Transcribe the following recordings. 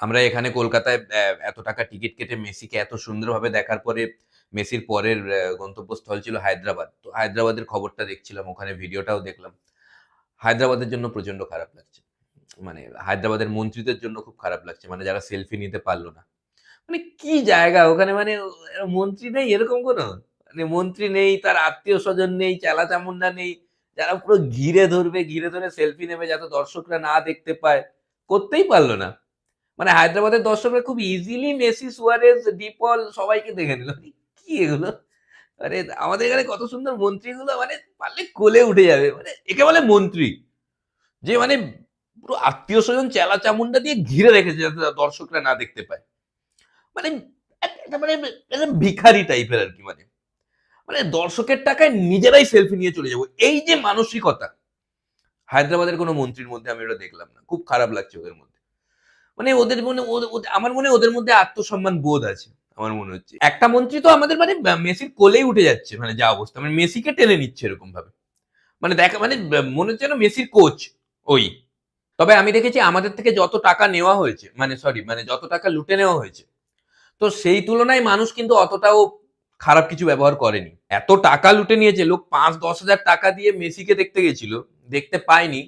আমরা এখানে কলকাতায় এত টাকা টিকিট কেটে মেসিকে এত সুন্দরভাবে দেখার পরে, মেসির পরের গন্তব্যস্থল ছিল হায়দ্রাবাদ। তো হায়দ্রাবাদের খবরটা দেখছিলাম, ওখানে ভিডিওটাও দেখলাম। হায়দ্রাবাদের জন্য প্রচণ্ড খারাপ লাগছে। মানে হায়দ্রাবাদের মন্ত্রীদের জন্য খুব খারাপ লাগছে। মানে যারা সেলফি নিতে পারল না। মানে কি জায়গা? ওখানে মানে মন্ত্রী নেই? এরকম কোনো? মানে মন্ত্রী নেই, তার আত্মীয় স্বজন নেই চালা চামুন্ডা নেই। যারা পুরো ঘিরে ধরবে, ঘিরে ধরে সেলফি নেবে যাতে দর্শকরা না দেখতে পায়, করতেই পারল না। মানে হায়দ্রাবাদের দর্শকরা খুব ইজিলি মেসি, সুয়ারেজ, ডিপল সবাইকে দেখে নিল। কি এগুলো? আরে আমাদের এখানে কত সুন্দর মন্ত্রীগুলো মানে পারলে কোলে উঠে যাবে। মানে একে বলে মন্ত্রী। যে মানে পুরো আত্মীয় স্বজন চেলা চামুন্ডা দিয়ে ঘিরে রেখেছে যাতে দর্শকরা না দেখতে পায়। মানে মানে ভিখারি টাইপের আর কি মানে। মানে দর্শকের টাকায় নিজেরাই সেলফি নিয়ে চলে যাব। এই যে মানসিকতা, হায়দ্রাবাদের কোনো মন্ত্রীর মধ্যে আমি ওটা দেখলাম না। খুব খারাপ লাগছে ওদের মধ্যে। মানে ওদের মনে আমার মনে ওদের মধ্যে আত্মসম্মান বোধ আছে, আমার মনে হচ্ছে। একটা মন্ত্রী তো আমাদের মানে মেসির কোলেই উঠে যাচ্ছে মানে যা অবস্থা মানে মেসিকে টেনে নিচ্ছে এরকম ভাবে মানে দেখা মানে মনে হচ্ছে যেন মেসির কোচ, ওই। তবে আমি দেখেছি আমাদের থেকে যত টাকা নেওয়া হয়েছে মানে সরি মানে যত টাকা লুটে নেওয়া হয়েছে, তো সেই তুলনায় মানুষ কিন্তু অতটাও খারাপ কিছু ব্যবহার করেনি। এত টাকা লুটে নিয়েছে, লোক পাঁচ, দশ হাজার টাকা দিয়ে মেসিকে দেখতে গেছিল, দেখতে পায়নি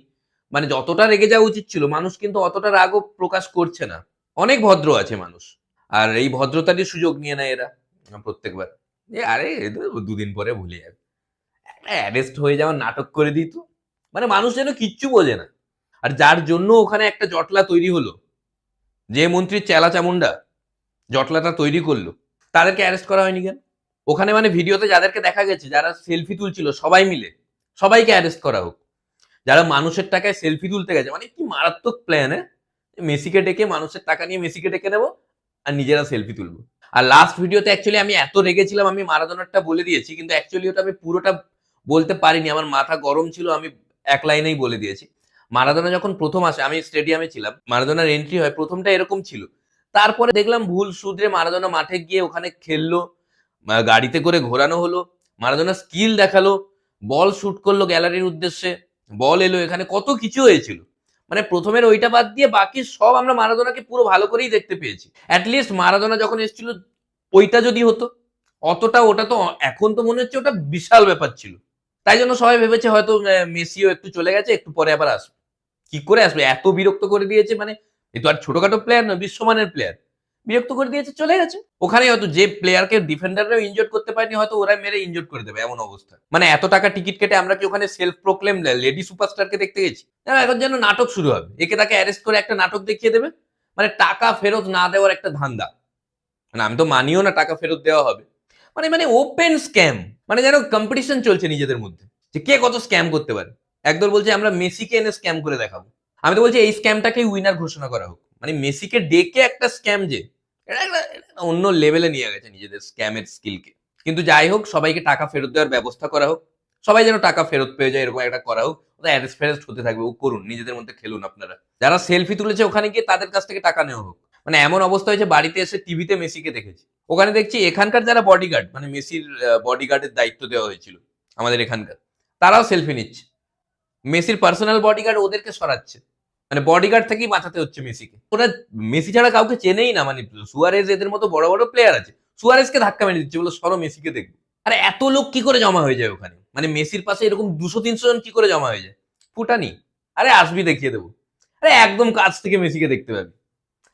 মানে যতটা রেগে যাওয়া উচিত ছিল, মানুষ কিন্তু অতটা রাগও প্রকাশ করছে না। অনেক ভদ্র আছে মানুষ। আর এই ভদ্রতারই সুযোগ নিয়ে নেয় এরা প্রত্যেকবার। এ, আরে দুদিন পরে ভুলে যাবে। একটা অ্যারেস্ট হয়ে যাওয়ার নাটক করে দিত মানে মানুষ যেন কিচ্ছু বোঝে না। আর যার জন্য ওখানে একটা জটলা তৈরি হলো, যে মন্ত্রীর চেলা চামুন্ডা জটলাটা তৈরি করল, তাদেরকে অ্যারেস্ট করা হয়নি কেন? ওখানে মানে ভিডিওতে যাদেরকে দেখা গেছে, যারা সেলফি তুলছিল, সবাই মিলে, সবাইকে অ্যারেস্ট করা হোক। যারা মানুষের টাকায় সেলফি তুলতে গেছে মানে কি মারাত্মক প্ল্যান মেসিকে ডেকে মানুষের টাকা নিয়ে মেসিকে ডেকে নেব আর নিজেরা সেলফি তুলবো। আর লাস্ট ভিডিওতে অ্যাকচুয়ালি আমি এত রেগেছিলাম, আমি মারাদোনারটা বলে দিয়েছি, কিন্তু অ্যাকচুয়ালি ওটা আমি পুরোটা বলতে পারিনি। আমার মাথা গরম ছিল, আমি এক লাইনেই বলে দিয়েছি। মারাদোনা যখন প্রথম আসে, আমি স্টেডিয়ামে ছিলাম, মারাদোনার এন্ট্রি হয়, প্রথমটা এরকম ছিল। তারপরে দেখলাম ভুল সুদ্রে মারাদোনা মাঠে গিয়ে ওখানে খেললো গাড়িতে করে ঘোরানো হলো মারাদোনা স্কিল দেখাল বল শুট করল গ্যালারির উদ্দেশ্যে। বল এলো এখানে, কত কিছু হয়েছিল। মানে প্রথমের ওইটা বাদ দিয়ে বাকি সব আমরা মারাদোনাকে পুরো ভালো করেই দেখতে পেয়েছি। অ্যাটলিস্ট মারাদোনা যখন এসেছিল, ওইটা যদি হতো, অতটা ওটা তো এখন তো মনে হচ্ছে ওটা বিশাল ব্যাপার ছিল। তাই জন্য সবাই ভেবেছে হয়তো মেসিও একটু চলে গেছে, একটু পরে আবার আসবে। কি করে আসবে? এত বিরক্ত করে দিয়েছে মানে এ তো আর ছোটখাটো প্লেয়ার নয়, বিশ্বমানের প্লেয়ার বিরক্ত করে দিয়েছে, চলে গেছে। ওখানে হয়তো যে প্লেয়ারকে ডিফেন্ডাররাও ইনজোর করতে পারেনি, হয়তো ওরা মেরে ইনজোর করে দেবে, এমন অবস্থা। মানে এত টাকা টিকিট কেটে আমরা কি ওখানে সেলফ প্রোক্লেম লেডি সুপারস্টারকে দেখতে গেছি? এখন যেন নাটক শুরু হবে। একে তাকে অ্যারেস্ট করে একটা নাটক দেখিয়ে দেবে। মানে টাকা ফেরত না দেওয়ার একটা ধান্দা। মানে আমি তো মানিও না টাকা ফেরত দেওয়া হবে। মানে মানে ওপেন স্ক্যাম মানে যেন কম্পিটিশন চলছে নিজেদের মধ্যে। যে কে কত স্ক্যাম করতে পারে? একদল বলছে, আমরা মেসিকে এনে স্ক্যাম করে দেখাবো। আমি তো বলছি, এই স্ক্যামটাকে উইনার ঘোষণা করা হোক। মানে মেসিকে ডেকে একটা স্ক্যাম যে, এটা অন্য লেভেলে নিয়ে গেছে নিজেদের স্ক্যামের স্কিলকে কিন্তু যাই হোক, সবাইকে টাকা ফেরত দেওয়ার ব্যবস্থা করা হোক। সবাই যেন টাকা ফেরত পেয়ে যায়, এরকম একটা করা হোক। অ্যারেস্ট হতে থাকবে। ও করুন, নিজেদের মধ্যে খেলুন আপনারা। যারা সেলফি তুলেছে ওখানে গিয়ে তাদের কাছ থেকে টাকা নেওয়া হোক। মানে এমন অবস্থা হয়েছে, বাড়িতে এসে টিভিতে মেসিকে দেখেছি। ওখানে দেখছি এখানকার যারা বডিগার্ড মানে মেসির বডিগার্ডের দায়িত্ব দেওয়া হয়েছিল আমাদের এখানকার, তারাও সেলফি নিচ্ছে। মেসির পার্সোনাল বডিগার্ড ওদেরকে সরাচ্ছে। মানে বডিগার্ড থেকেই বাঁচাতে হচ্ছে মেসিকে। ওরা মেসি ছাড়া কাউকে চেনেই না মানে সুয়ারেজ এদের মতো বড় বড় প্লেয়ার আছে। সুয়ারেজকে ধাক্কা মেরে দিচ্ছে বলে সরো মেসিকে দেখব। আরে এত লোক কি করে জমা হয়ে যায় ওখানে? মানে মেসির পাশে এরকম দুশো, তিনশো জন কি করে জমা হয়ে যায়? ফুটানি। আরে আসবি দেখিয়ে দেবো। আরে একদম কাছ থেকে মেসিকে দেখতে পাবি।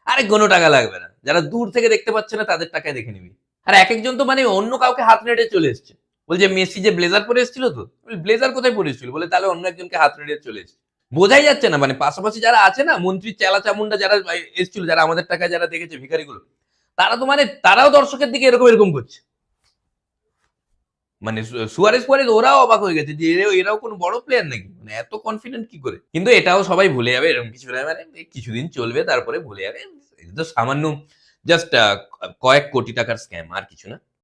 আরে কোনো টাকা লাগবে না। যারা দূর থেকে দেখতে পাচ্ছে না, তাদের টাকায় দেখে নিবি। আর এক একজন তো মানে অন্য কাউকে হাত নেড়ে চলে এসছে। বলছে, মেসি যে ব্লেজার পরে এসেছিল তো? ব্লেজার কোথায় পরে এসেছিল? বলে, তাহলে অন্য একজনকে হাত নেড়ে চলে এসছে। বোঝাই যাচ্ছে না মানে পাশাপাশি যারা আছে না, মন্ত্রী চেলা চামুন্ডা যারা এসেছিল, যারা আমাদের টাকায় যারা দেখেছে ভিখারিগুলো, তারা তো মানে তারাও দর্শকের দিকে এরকম এরকম করছে। মানে সু- সুয়ারেজ ফুয়ারেজ ওরাও অবাক হয়ে গেছে যে এরাও কোনো বড় প্লেয়ার নাকি? মানে এত কনফিডেন্ট কি করে? কিন্তু এটাও সবাই ভুলে যাবে এরকম কিছু নয় মানে কিছুদিন চলবে, তারপরে ভুলে যাবে, এটা তো সামান্য জাস্ট কয়েক কোটি টাকার স্ক্যাম আর কিছু না।